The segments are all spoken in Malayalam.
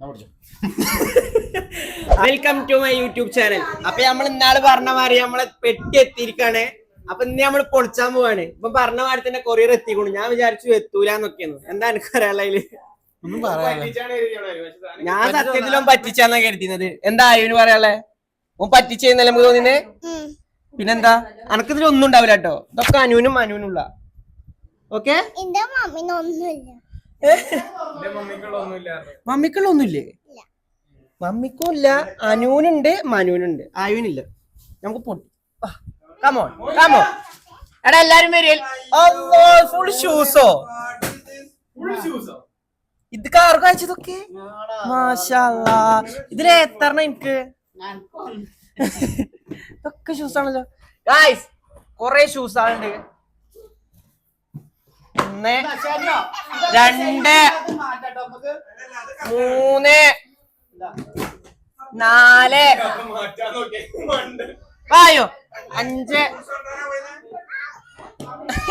പിടിച്ചോ. Welcome to my YouTube channel അപ്പൊ നമ്മൾ ഇന്നാൾ പറഞ്ഞ മാറി നമ്മളെ പെട്ടി എത്തിയിരിക്കാണ്. അപ്പൊ ഇന്ന് നമ്മൾ പൊളിച്ചാൻ പോവാണ്. ഇപ്പൊ പറഞ്ഞ മാറി തന്നെ കൊറിയർ എത്തിക്കണു. ഞാൻ വിചാരിച്ചു എത്തൂലെന്നൊക്കെയാണ്. എന്താ എനിക്ക് പറയാനില്ല. ഞാൻ സത്യത്തിലും പറ്റിച്ചാന്നാ കരുതിയത്. എന്താ അയ്യന് പറയാനുള്ളേ? ഓൻ പറ്റിച്ചെന്നല്ലേ നമുക്ക് തോന്നിനെ പിന്നെന്താ? അനക്കിതിലൊന്നും ഒന്നും ഉണ്ടാവില്ല കേട്ടോ ഇതൊക്കെ അനുവിനും അനുവിനുള്ള ഓക്കെ? മമ്മിക്കുള്ളൊന്നുമില്ലേ മമ്മിക്കും ഇല്ല. അനുവിനുണ്ട് മനുവിനുണ്ട്. ആയുവിനില്ല. നമുക്ക് പൊട്ടി. കമോൺ കമോൺ എടാ എല്ലാരും വരും. ഫുൾ ഷൂസോ ഇത് കാർക്ക് അയച്ചതൊക്കെ മാഷാല്ലാ. ഇതിലെ എത്ര എനിക്ക്? ഇതൊക്കെ ഷൂസ് ആണല്ലോ. ഗായ്സ് കൊറേ ഷൂസ് ആളുണ്ട്. ഒന്ന് രണ്ട് മൂന്ന് നാല്. വായോ. അഞ്ച്.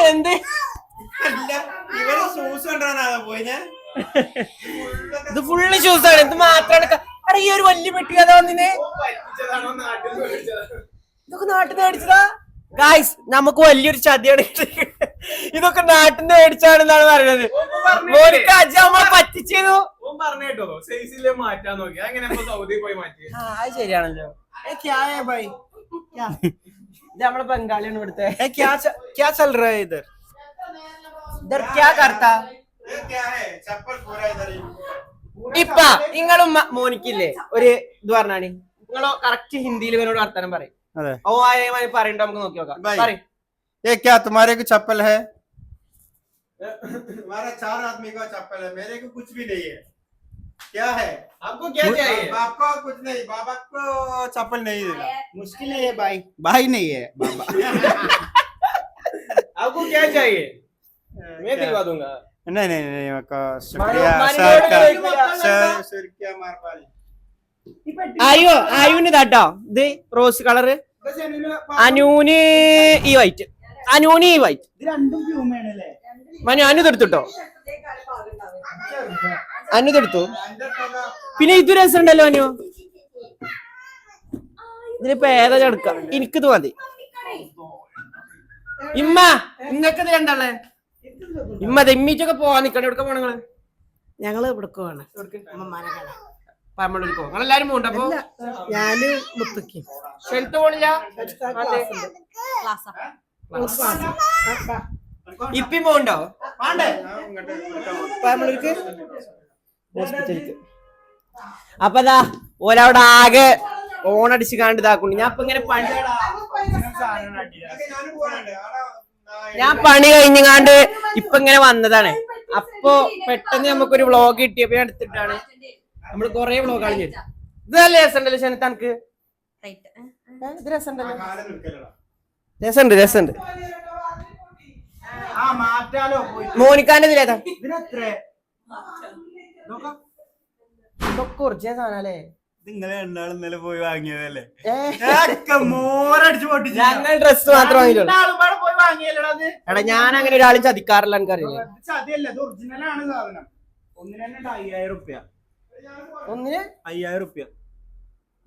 എന്ത്? ഇവർ ഷൂസ് കൊണ്ടുവരാനാ പോയി ഞാൻ ഇത് ഫുള്ള് ഷൂസ് ആണ്. ഇത് മാത്രമാണ് ക- ഈ ഒരു വലിയ പെട്ടി കഥ വന്നിനെ? ഇതൊക്കെ നാട്ടിൽ നിന്ന് മേടിച്ചതാ? ഗായ്സ് നമുക്ക് വലിയൊരു ചതിയാണ്. ഇതൊക്കെ നാട്ടിൽ നിന്ന് മേടിച്ചാണെന്നാണ് പറയുന്നത്. മോനിക്ക് അജി സൈസിലെ മാറ്റാൻ നോക്കി അങ്ങനെ സൗദി പോയി മാറ്റി ആ അത് ശരിയാണല്ലോ. ഇത് നമ്മളെ ബംഗാളിയാണ് ഇവിടുത്തെ. ക്യാ ചൽ രഹാ ഹൈ ഇധർ ഇതർ ക്യാ കർത്താ? ചപ്പൽ പൂരാ ഇധർ ഇപ്പ നിങ്ങളും മോനിക്കില്ലേ? ഒരു ഇത് പറഞ്ഞാണ് നിങ്ങളോ കറക്റ്റ് ഹിന്ദിയിൽ ഇവനോട് വർത്തമാനം പറയും. ഓ ആയ പറയണ്ട നമുക്ക് നോക്കി നോക്കാം ബൈ. പറയും ये क्या तुम्हारे को चप्पल है हमारा चार आदमी का चप्पल है मेरे को कुछ भी नहीं है क्या है आपको क्या चाहिए बाप को कुछ नहीं बाबा को चप्पल नहीं देगा मुश्किल है ये भाई भाई नहीं है बाबा आपको क्या चाहिए मैं क्या? दिलवा दूंगा नहीं नहीं नहीं मेरे को शुक्रिया मानी सर बोर्ड का का एक बार सर सर सर क्या मार पाली അയ്യോ അയ്യോ ഇതാട്ടോ ഇത് റോസ് കളറ്. അനൂന് ഈ വൈറ്റ് അനൂന് ഈ വൈറ്റ് മനു അനു ഇതെടുത്തുട്ടോ അനു ഇതെടുത്തു പിന്നെ ഇത് രസമുണ്ടല്ലോ അനു. ഇതിനിപ്പോ ഏതാ ചടുക്ക എനിക്കിത് മതി. ഇമ്മ നിങ്ങക്ക് ഇത് രണ്ടാളെ. ഇമ്മ ഇമ്മീറ്റൊക്കെ പോവാ നിക്കണേ. എവിടെ പോണങ്ങൾ ഞങ്ങൾ ഇവിടുക്കുവാണ് അമ്മമാരെ പോകും പമ്മളിക്കോ നിങ്ങളെല്ലാരും പോകണ്ട അപ്പൊ? ഞാൻ മുത്തക്കും ഷെൽത്ത് പോണില്ല? ഇപ്പി പോകണ്ടോ പമ്മളിക്ക് ഹോസ്പിറ്റലിക്ക്. അപ്പൊ ദാ ഒരവിടെ ആകെ ഓണടിച്ച് കാണ്ട് ഇതാക്കുന്നു ഞാൻ ഇപ്പൊ ഇങ്ങനെ പണി ഞാൻ പണി കഴിഞ്ഞങ്ങാണ്ട് ഇപ്പൊ ഇങ്ങനെ വന്നതാണ്. അപ്പോ പെട്ടെന്ന് നമുക്കൊരു വ്ളോഗ് കിട്ടിയപ്പോ ഞാൻ എടുത്തിട്ടാണ്. നമ്മൾ കൊറേ വ്ളോഗ് കളഞ്ഞു ഇതല്ലേ രസമുണ്ടല്ലോ ശനത്ത് എനിക്ക് ഇത് രസമുണ്ടല്ലോ രസമുണ്ട് രസമുണ്ട് ആ മാറ്റാലോ പോയി മോനിക്കാന്റെ ഇതിലേതാ? ഇതൊക്കെ ഒറിജിനൽ സാധനല്ലേ? നിങ്ങളെ രണ്ടാളും ഇന്നലെ പോയി വാങ്ങിയതല്ലേ? ഏ. മോറടിച്ച് പൊട്ടിച്ചു ഞങ്ങൾ ഡ്രസ് മാത്രം വാങ്ങിയിട്ടുള്ളൂ. രണ്ടാളും പോയി വാങ്ങിയല്ലടാ അത്? എടാ ഞാൻ അങ്ങനെ ഒരാളും ചതിക്കാറില്ല എനിക്കറിയില്ല ഇത് ചതിയല്ല ഇത് ഒറിജിനൽ ആണ് സാധനം. ഒന്നിന് തന്നെ ഉണ്ട് അയ്യായിരം റുപ്യ ഒന്നിന്? അയ്യായിരം റുപ്യ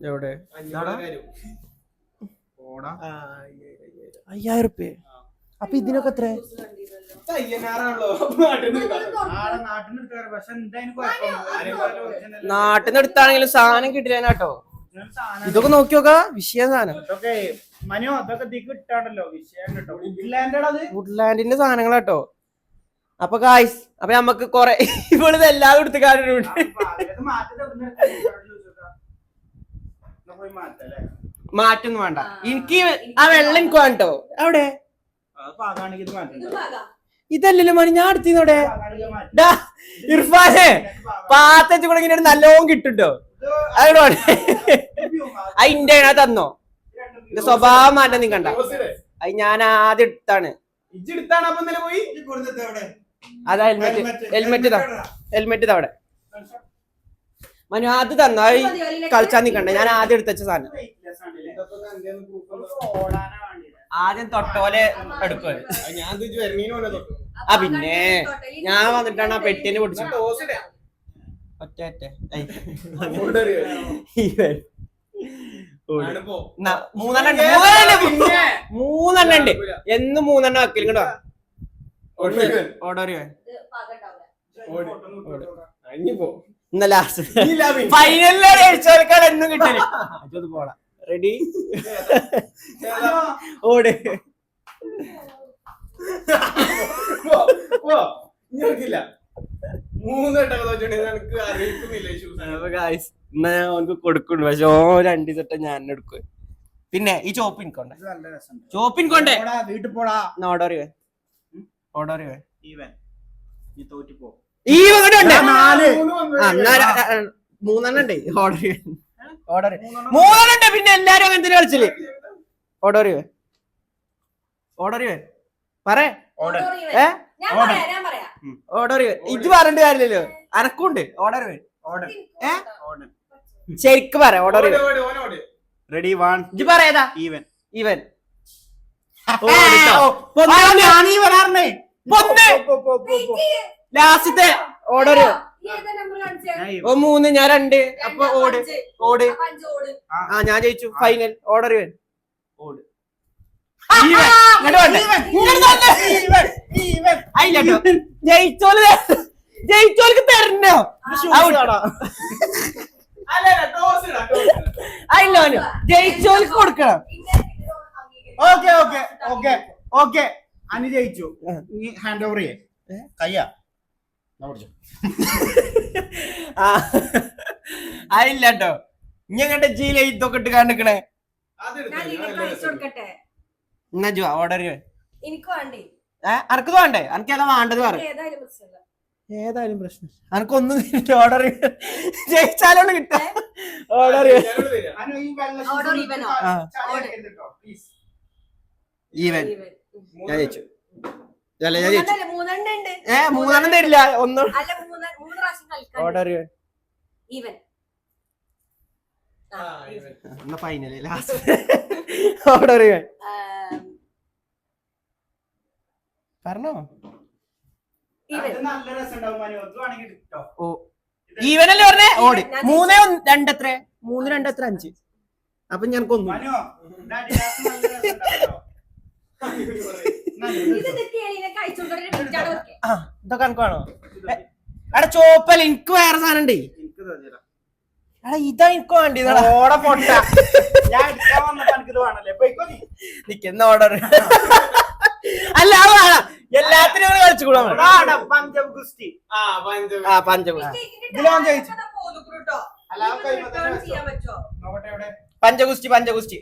എവിടെ? അയ്യായിരം. റുപ്യ അപ്പൊ ഇതിനൊക്കെ എത്ര നാട്ടിൽ നിന്ന് എടുത്താണെങ്കിലും സാധനം കിട്ടില്ല കേട്ടോ. ഇതൊക്കെ നോക്കി നോക്ക വിഷയ സാധനം. മനോ അതൊക്കെ വുഡ്ലാൻഡിന്റെ സാധനങ്ങളാട്ടോ അപ്പൊ കായ്സ് അപ്പൊ നമുക്ക് കൊറേ ഇവളിത് എല്ലാ എടുത്ത് മാറ്റല്ലേ മാറ്റൊന്നും വേണ്ട. എനിക്ക് ആ വെള്ളം എനിക്ക് വേണ്ടോ അവിടെ? ഇതല്ലല്ലോ മണി ഞാൻ എടുത്തിന്നോടെ ഇർഫാനെ പാത്തച്ചു കൂടെ ഇങ്ങനെ നല്ലോണം കിട്ടുട്ടോ അതോടെ അതിന്റെ തന്നോ? എന്റെ സ്വഭാവം മാറ്റം നീ കണ്ട. അത് ഞാൻ ആദ്യം എടുത്താണ്. ഇജ്ജെടുത്താണ് അപ്പൊ ഇന്നലെ പോയി? അതാ ഹെൽമെറ്റ് ഹെൽമെറ്റ് ഇതാ. ഹെൽമെറ്റ് ഇതാ അവിടെ. മനു അത് തന്നായി കളിച്ചാൻ നിക്കണ്ടേ? ഞാൻ ആദ്യം എടുത്ത സാധനം. ആദ്യം തൊട്ടോലെ തൊട്ടു. ആ പിന്നെ ഞാൻ വന്നിട്ടാണ് ആ പെട്ടിനെ പൊടിച്ചത്. ഒറ്റ ഒറ്റ. മൂന്നെണ്ണം ഉണ്ട്. മൂന്നെണ്ണം ഉണ്ട്. മൂന്നെണ്ണം ഉണ്ട്. എന്ന് മൂന്നെണ്ണം വെക്കലും കേട്ടോ എന്നും കിട്ടൽ അത് പോടാ. റെഡി ഓട്. എന്നാ ഞാൻ കൊടുക്കുന്നു പക്ഷെ ഓ രണ്ടു തൊട്ട് ഞാൻ എടുക്കും പിന്നെ ഈ ചോപ്പിൻ കൊണ്ടേ. ഇത് നല്ല രസമുണ്ട്. ചോപ്പ് ഇൻകൊണ്ടേ പോടാ വീട്ടിൽ പോടാ. ചെയ്യേ ഓർഡർ ഈവൻ. നീ തോറ്റു പോ മൂന്നെണ്ണം ഉണ്ട്. ഓർഡർ ഓർഡർ മൂന്നെണ്ണം ഉണ്ട്. പിന്നെ എല്ലാരും അങ്ങനെ തന്നെ കളിച്ചില്ലേ? ഓർഡർ വേ ഓർഡർ വേ പറ ഏ? ഞാൻ പറയാം ഞാൻ പറയാം. ഓർഡർ ഇത് പറയേണ്ട കാര്യമില്ലല്ലോ. അനക്കുണ്ട് ഓർഡർ വേ ഓർഡർ. ഏ? ശരിക്ക് പറ. ഓർഡർ വേ ചെയ്യേ ഓട്, റെഡി വൺ ഇത് പറയാതാ ഈവൻ വരാറിനെ ലാസ്റ്റത്തെ കാണിച്ചേ? ഓ മൂന്ന് ഞാൻ രണ്ട്. അപ്പൊ ഓട്. അഞ്ച്. ഓട്. ആ ഞാൻ ജയിച്ചു. ഫൈനൽ. ഓർഡർ ഇവൻ ഓട്. ജയിച്ചോൽ ജയിച്ചോൽക്ക് തരണോ. അല്ല, ജയിച്ചോൽക്ക് കൊടുക്കണം. Okay okay okay okay Anu ജയിച്ചു. നീ ഹാൻഡ് ഓവർ ചെയ്യേ. കയ്യാ. എന്നാ കേട്ടോ അങ്ങോട്ട് ജീല ഇതൊക്കെ ഇട്ട് കാണിക്കണേ എന്നാ ജോ ഓർഡർ എനിക്ക് വേണ്ടേ? അനക്ക് വേണ്ടേ? അനക്ക് ഏതാ വേണ്ടത് പറ. ഏതായാലും ഓർഡർ പ്രശ്നം അനക്കൊന്നും ഓർഡർ ജയിച്ചാലോണ്ട് കിട്ടാ. ഓർഡർ ഞാനോട് ഈവൻ. ഞാൻ ജയിച്ചു. അല്ല ഞാൻ ജയിച്ചു. ഉണ്ട്. ഏ മൂന്നെണ്ണം തരില്ല. ഒന്നും. അല്ല മൂന്ന് മൂന്ന് പ്രാവശ്യം കളിക്കാൻ. Order even. ആ, ഇവൻ. എന്നാ ഫൈനൽ ലാസ്റ്റ് ഓർഡർ ഈവൻ. ഓ. ഈവനല്ലേ പറഞ്ഞേ? ഓടി. മൂന്ന് രണ്ടെത്ര മൂന്ന് രണ്ടത്ര അഞ്ച്. അപ്പൊ ഞാൻ കൊന്നു. ഇതൊക്കെ എടാ ചോപ്പല്ല എനിക്ക് വേറെ സാധനം ഉണ്ട്. എടാ ഇതാ എനിക്ക് വേണ്ടിയതാ. ഓടെ പൊട്ട. ഞാൻ എടുക്കാൻ വന്നപ്പോ എനിക്കിത് വേണല്ലേ? പോയിക്കോ നീ. നിക്കുന്ന ഓർഡർ. അല്ല എല്ലാത്തിനും കൂടെ കളിച്ചുകൂടാ ആടാ, പഞ്ചാബ് ഗുസ്തി ആ, പഞ്ചഗുസ്തി പഞ്ചഗുസ്തി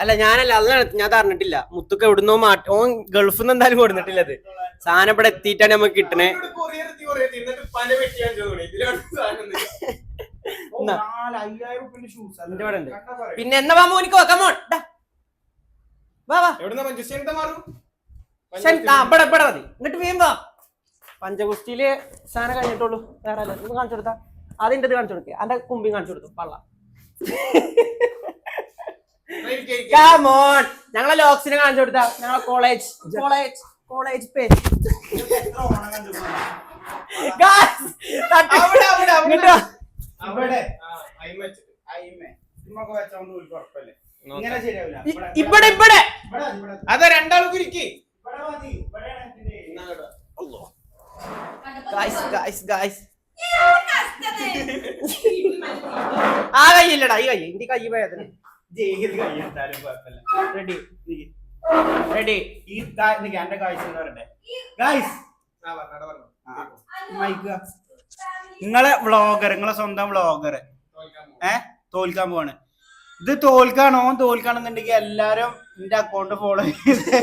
അല്ല ഞാനല്ല അത് ഞാൻ തറഞ്ഞിട്ടില്ല മുത്തുക്ക് എവിടുന്നോ മാറ്റി ഓൻ ഗൾഫിൽ നിന്ന് എന്തായാലും കൊടുത്തിട്ടില്ല അത്. സാധനം ഇവിടെ എത്തിയിട്ടാണ് നമുക്ക് കിട്ടണേ. പിന്നെ എന്നാ വാ എനിക്ക് കമോൺ എന്നിട്ട് വീം വാ. പഞ്ചഗുസ്തിയിൽ സാധനം കഴിഞ്ഞിട്ടുള്ളൂ. വേറെ കാണിച്ചു കൊടുത്താ. അതിന്റെ ഇത് കാണിച്ചു കൊടുക്കുക അതിന്റെ കുമ്പി കാണിച്ചു കൊടുത്തു. പള്ള. കമോൺ ഞങ്ങളെ ലോക്സിനെ കാണിച്ചു കൊടുത്താ. ഞങ്ങളെ കോളേജ് കോളേജ് കോളേജ് ശരിയാവില്ല. ഇവിടെ ഇവിടെ. അതാ രണ്ടാൾക്കും ഇരിക്ക്. ഗായ്സ് ഗായ്സ് ഗായ്സ് ആ കയ്യില്ലടാ ഈ കൈ എന്റെ കൈ വേദന. ജയിക്കത് കഴിയാത്താലും കുഴപ്പമില്ല. റെഡി നീ റെഡി ഈ കാ- നിക്ക് എന്റെ കാഴ്ച എന്ന് പറയട്ടെ ഗായ്സ് ആ, പറഞ്ഞോ, അവിടെ പറഞ്ഞോ. മൈക്ക് നിങ്ങളെ വ്ളോഗർ നിങ്ങളെ സ്വന്തം വ്ളോഗർ ഏ? തോൽക്കാൻ പോവാണ്. ഇത് തോൽക്കാണോ? തോൽക്കാണെന്നുണ്ടെങ്കിൽ എല്ലാരും എന്റെ അക്കൗണ്ട് ഫോളോ ചെയ്ത്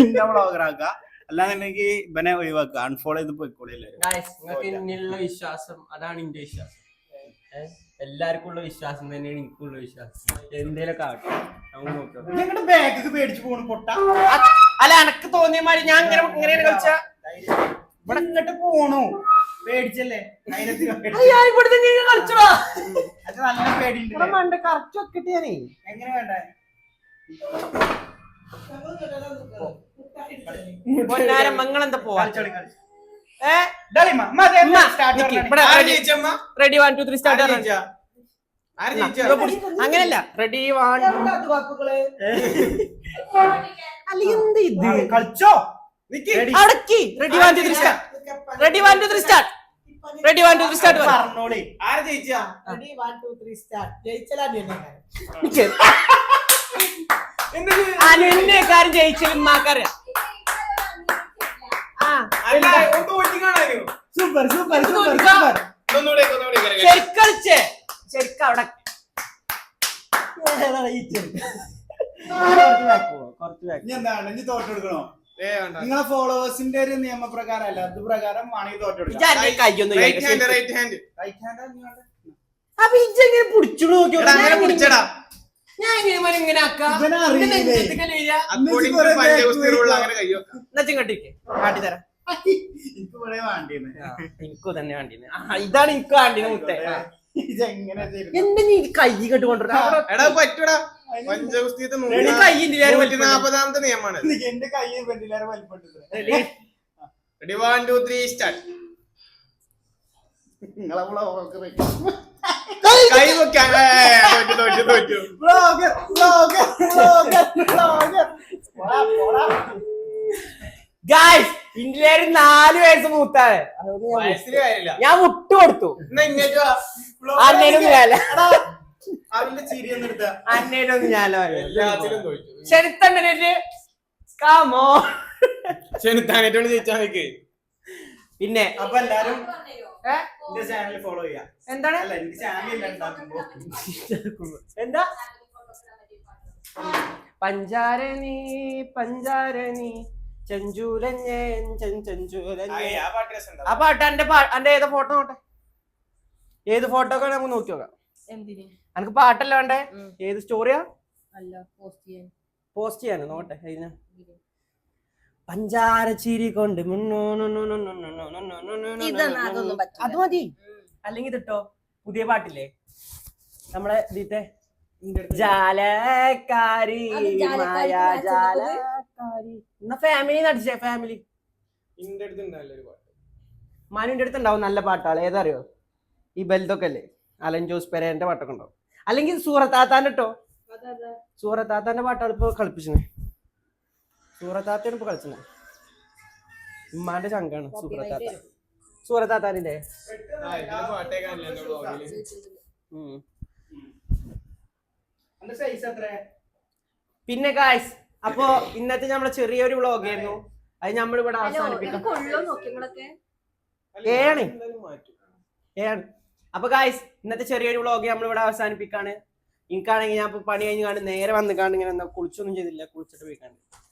എന്റെ വ്ളോഗർ ആക്കുക. അല്ലാന്നുണ്ടെങ്കിൽ ഇവനെ ഒഴിവാക്കുക അൺഫോളോ ചെയ്ത് പോയിക്കോളി എല്ലാരും. നിങ്ങൾക്ക് എന്നിലുള്ള വിശ്വാസം അതാണ് എന്റെ വിശ്വാസം? എല്ലാവർക്കും ഉള്ള വിശ്വാസം തന്നെയാണ് എനിക്കുള്ള വിശ്വാസം. എന്തേലൊക്കെ ആവട്ടെ. നമുക്ക് നോക്കാം. പേടിച്ചു പോണു പൊട്ട. അല്ല എനക്ക് തോന്നിയ മാതിരി ഞാൻ ഇങ്ങനെ ഇങ്ങനെയാണ് കളിച്ച. ഇവിടെ ഇങ്ങോട്ട് പോണു. പേടിച്ചല്ലേ. ഇവിടുത്തെ കളിച്ചോടാ. അത് നല്ല പേടി കറക്റ്റ് ഒക്കെ എങ്ങനെ വേണ്ടേ? പൊന്നാരം മംഗളന്ത പോവാ. Ready one two three start അങ്ങനല്ല. റെഡി വൺ കളിച്ചോ? അടക്കി ready one two three start ready one two three start ready two start പറഞ്ഞോളി. ആര് ജയിച്ചാ? Ready one two three start ജയിച്ചാലും അനുവിന്റെ കാര്യം ജയിച്ചത് ഉമ്മാക്കറിയാം. Super super super super. ശരിക്കളിച്ചേ ശരിക്കും അവിടെ. നിങ്ങളെ ഫോളോവേഴ്സിന്റെ ഒരു നിയമപ്രകാരം അല്ല അത് പ്രകാരം വേണമെങ്കിൽ തോറ്റെടുക്കണം പിടിച്ചു നോക്കിയോ അങ്ങനെ പിടിച്ചടാ. ഞാൻ എങ്ങനെ മരം ഇങ്ങനെ ആക്കാട്ടിക്ക് കാട്ടിത്തരാം എനിക്കും തന്നെ വേണ്ടിന്ന്. ഇതാണ് എനിക്ക് വേണ്ടിന് മുത്തേ. എന്റെ നീ കൈ കെട്ട് കൊണ്ടുവരാമത്തെ നിയമമാണ് എന്റെ കൈ വലിപ്പമുണ്ട് നിങ്ങളെ കൈ ഗായ്സ് ഇന്ത്യയിലെ നാല് വയസ്സ് മൂത്താണ്. ഞാൻ മുട്ട് കൊടുത്തു. അന്നേരൊന്നും അന്നേരൊന്നും ഞാൻ ചെറുത്തണ്ണനെ കാമോ ചെറുത്താനായിട്ടോട് ജയിച്ചാൽ പിന്നെ അപ്പൊ എല്ലാരും എന്റെ ചാനൽ ഫോളോ ചെയ്യാം. എന്താണ്? അല്ല എനിക്ക് ചാനൽ എന്താ പഞ്ചാര നീ പഞ്ചാര നീ ആ പാട്ട് എന്റെ എന്റെ ഏത് ഫോട്ടോ നോട്ടെ? ഏത് ഫോട്ടോ ഒക്കെ നമുക്ക് നോക്കി നോക്കാം. എന്തിന്? എനിക്ക് പാട്ടല്ല വേണ്ടേ? ഏത് സ്റ്റോറിയാ അല്ല പോസ്റ്റ് ചെയ്യാൻ. പോസ്റ്റ് ചെയ്യാനോ? നോട്ടെ അതിന്. പഞ്ചാര ചീരി കൊണ്ട് അത് മതി അല്ലെങ്കിൽ ഇതിട്ടോ പുതിയ പാട്ടില്ലേ നമ്മളെ ഇതിത്തെ ജാലക്കാരി ഫാമിലി നടിച്ചേ ഫാമിലി മനുവിന്റെ അടുത്ത് ഉണ്ടാവും നല്ല പാട്ടാണ് ഏതറിയോ ഈ ബൽതൊക്കെ അല്ലേ അലൻ ജോസ് പെരേന്റെ പാട്ടൊക്കെ ഉണ്ടാവും അല്ലെങ്കിൽ സൂറത്താത്താന്റെ കേട്ടോ സൂറത്താത്താന്റെ പാട്ടാണ് ഇപ്പൊ കളിപ്പിച്ചത് സൂറത്താത്തയാണ് ഇപ്പൊ കളിച്ചത് ഉമ്മാന്റെ ചങ്കാണ് സൂറത്താത്ത. സൂറത്താത്താനില്ലേ? പിന്നെ ഗായ്സ് അപ്പോ ഇന്നത്തെ നമ്മളെ ചെറിയൊരു വ്ളോഗ് ആയിരുന്നു. അത് നമ്മൾ ഇവിടെ അവസാനിപ്പിക്കാം. ഏണ് അപ്പൊ ഗായ്സ് ഇന്നത്തെ ചെറിയൊരു വ്ളോഗ് നമ്മൾ ഇവിടെ അവസാനിപ്പിക്കാണ്. എനിക്കാണെങ്കിൽ ഞാൻ ഇപ്പൊ പണി കഴിഞ്ഞ് കാണും നേരെ വന്ന് കാണും ഇങ്ങനെ എന്താ കുളിച്ചൊന്നും ചെയ്തില്ല. കുളിച്ചിട്ട് പോയി കാണും